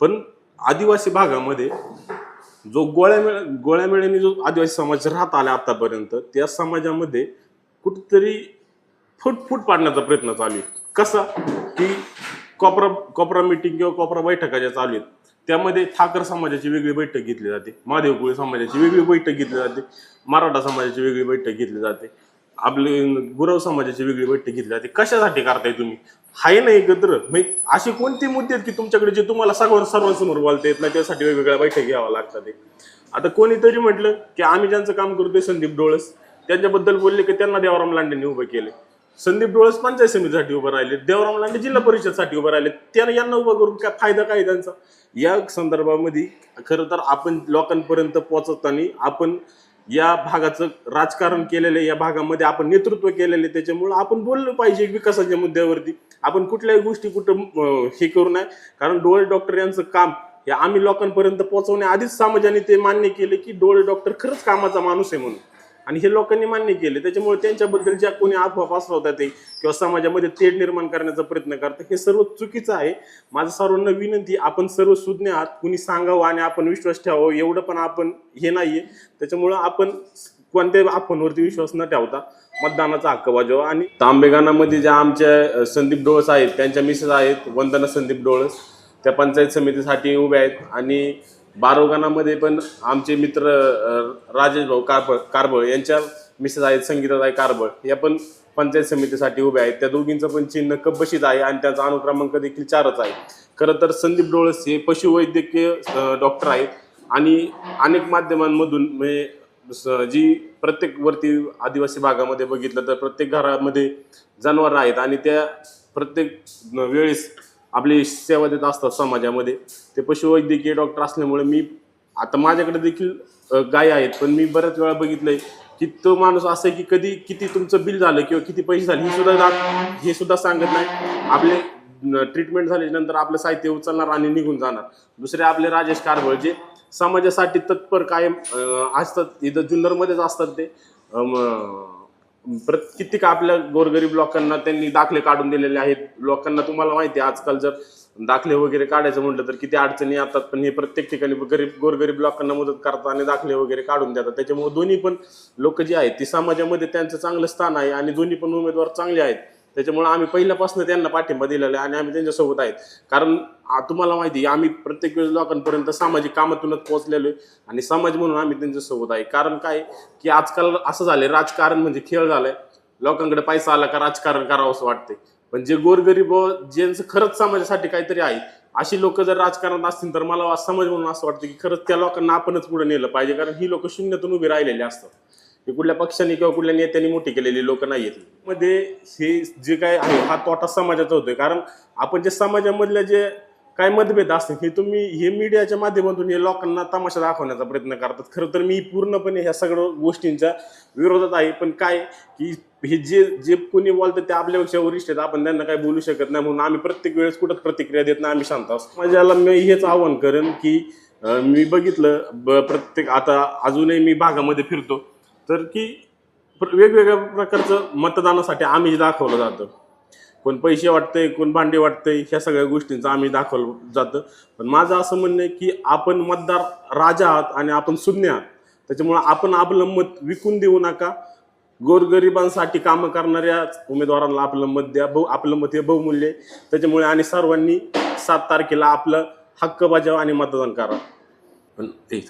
पण आदिवासी भागामध्ये जो गोळ्यामेळ मेळ्याने जो आदिवासी समाज राहत आला आतापर्यंत त्या समाजामध्ये कुठेतरी फुटफूट पाडण्याचा प्रयत्न चालू आहे. कसा? की कॉपरा कॉपरा मिटिंग किंवा कॉपरा बैठका ज्या चालू आहेत त्यामध्ये ठाकर समाजाची वेगळी बैठक घेतली जाते महादेव समाजाची वेगळी बैठक घेतली जाते मराठा समाजाची वेगळी बैठक घेतली जाते. आपले गुरव समाजाची वेगळी बैठक घेतली जाते. कशासाठी करताय तुम्ही? हाय ना एकत्र म्हणजे असे कोणते मुद्दे आहेत की तुमच्याकडे जे तुम्हाला सर्व सर्वांसमोर बोलता येत नाही त्यासाठी वेगवेगळ्या बैठक घ्याव्या लागतात आता कोणीतरी म्हटलं की आम्ही ज्यांचं काम करतोय संदीप डोळस. त्यांच्याबद्दल बोलले की त्यांना देवराम लांडेंनी उभं केले संदीप डोळस पंचायत समितीसाठी उभं राहिले देवराम लांडे जिल्हा परिषदसाठी उभं राहिले. त्यांना यांना उभं करून काय फायदा काय त्यांचा? या संदर्भामध्ये खरं तर आपण लोकांपर्यंत पोहोचताना आपण या भागाचं राजकारण केलेलं आहे, या भागामध्ये आपण नेतृत्व केलेलं आहे त्याच्यामुळं आपण बोललं पाहिजे विकासाच्या मुद्द्यावरती. आपण कुठल्याही गोष्टी कुठं हे करू नये. कारण डोळे डॉक्टर यांचं काम हे आम्ही लोकांपर्यंत पोहोचवण्याआधीच समाजाने ते मान्य केले की डोळे डॉक्टर खरंच कामाचा माणूस आहे म्हणून. आणि हे लोकांनी मान्य केले. त्याच्यामुळे त्यांच्याबद्दल ज्या कोणी अफवा पसरवतात ते किंवा समाजामध्ये तेढ निर्माण करण्याचा प्रयत्न करतात हे सर्व चुकीचं आहे. माझं सर्वांना विनंती आपण सर्व सुज्ञ आहात. कुणी सांगावं आणि आपण विश्वास ठेवावं एवढं पण आपण हे नाहीये. त्याच्यामुळं आपण कोणत्याही अफवांवरती विश्वास न ठेवता मतदानाचा हक्क बजावा. आणि तांबेगानामध्ये ज्या आमच्या संदीप डोळस आहेत त्यांच्या मिसेस आहेत वंदना संदीप डोळस. त्या पंचायत समितीसाठी उभ्या आहेत. आणि बारोगानामध्ये पण आमचे मित्र राजेश भाऊ कारबळ कारबळ यांच्या मिसेस आहेत संगीताताई कारबळ या पण पंचायत समितीसाठी उभ्या आहेत. त्या दोघींचं पण चिन्ह कब्बशीत आहे आणि त्याचा अनुक्रमांक देखील चारच आहे. खरं तर संदीप डोळस हे पशुवैद्यकीय डॉक्टर आहेत आणि अनेक माध्यमांमधून म्हणजे जी प्रत्येक वरती आदिवासी भागामध्ये बघितलं तर प्रत्येक घरामध्ये जनावर आहेत आणि त्या प्रत्येक वेळेस आपली सेवा देत असतात समाजामध्ये. ते पशुवैद्यकीय डॉक्टर असल्यामुळे मी आता माझ्याकडे देखील गाय आहेत पण मी बऱ्याच वेळा बघितलंय की तो माणूस असं आहे की कधी किती तुमचं बिल झालं किंवा किती पैसे झाले हे सुद्धा हे सुद्धा सांगत नाही. आपले ट्रीटमेंट झाल्यानंतर आपलं साहित्य उचलणार आणि निघून जाणार. दुसरे आपले राजेश कारभळ जे समाजासाठी तत्पर कायम असतात इथं जुन्नरमध्येच असतात ते. कित्येक आपल्या गोरगरीब लोकांना त्यांनी दाखले काढून दिलेले आहेत. लोकांना तुम्हाला माहिती आहे आजकाल जर दाखले वगैरे काढायचं म्हटलं तर किती अडचणी येतात. पण हे प्रत्येक ठिकाणी गरीब गोरगरीब लोकांना मदत करतात आणि दाखले वगैरे काढून देतात. त्याच्यामुळे दोन्ही पण लोक जी आहेत ती समाजामध्ये त्यांचं चांगलं स्थान आहे आणि दोन्ही पण उमेदवार चांगले आहेत. त्याच्यामुळे आम्ही पहिल्यापासून त्यांना पाठिंबा दिलेला आहे आणि आम्ही त्यांच्यासोबत आहेत. कारण तुम्हाला माहिती आहे आम्ही प्रत्येक वेळेस लोकांपर्यंत सामाजिक कामातूनच पोहोचलेलो आहे आणि समाज म्हणून आम्ही त्यांच्यासोबत आहे. कारण काय की आजकाल असं झालं राजकारण म्हणजे खेळ झालाय. लोकांकडे पैसा आला का राजकारण करावं असं वाटते पण जे गोरगरीब ज्यांचं खरंच समाजासाठी काहीतरी आहे अशी लोक जर राजकारणात असतील तर मला समाज म्हणून असं वाटतं की खरंच त्या लोकांना आपणच पुढे नेलं पाहिजे. कारण ही लोक शून्यातून उभी राहिलेली असतात. हे कुठल्या पक्षाने किंवा कुठल्या नेत्यांनी मोठी केलेली लोक नाही आहेत. मध्ये हे जे काय आहे हा तोटा समाजाचा होतोय. कारण आपण जे समाजामधल्या जे काय मतभेद असतात हे तुम्ही हे मीडियाच्या माध्यमातून हे लोकांना तमाशा दाखवण्याचा प्रयत्न करतात. खरं तर मी पूर्णपणे ह्या सगळ्या गोष्टींच्या विरोधात आहे. पण काय की हे जे जे कोणी बोलतं ते आपल्यापेक्षा वरिष्ठ आहेत. आपण त्यांना काही बोलू शकत नाही म्हणून आम्ही प्रत्येक वेळेस कुठंच प्रतिक्रिया देत नाही आम्ही शांत असतो. माझ्याला मी हेच आव्हान करेन की मी बघितलं ब प्रत्येक आता अजूनही मी भागामध्ये फिरतो. तर की प्र- वेगवेगळ्या प्रकारचं मतदानासाठी आम्ही दाखवलं जातं. कोण पैसे वाटतंय कोण भांडे वाटतंय ह्या सगळ्या गोष्टींचं आम्ही दाखवलं जातं. पण माझं असं म्हणणं आहे की आपण मतदार राजा आहात आणि आपण शून्य आहात. त्याच्यामुळं आपण आपलं मत विकून देऊ नका. गोरगरिबांसाठी कामं करणाऱ्या उमेदवारांना आपलं मत द्या. बहु आपलं मत हे बहुमूल्य आहे. त्याच्यामुळे आणि सर्वांनी सात तारखेला आपलं हक्क बजावा आणि मतदान करा. पण ते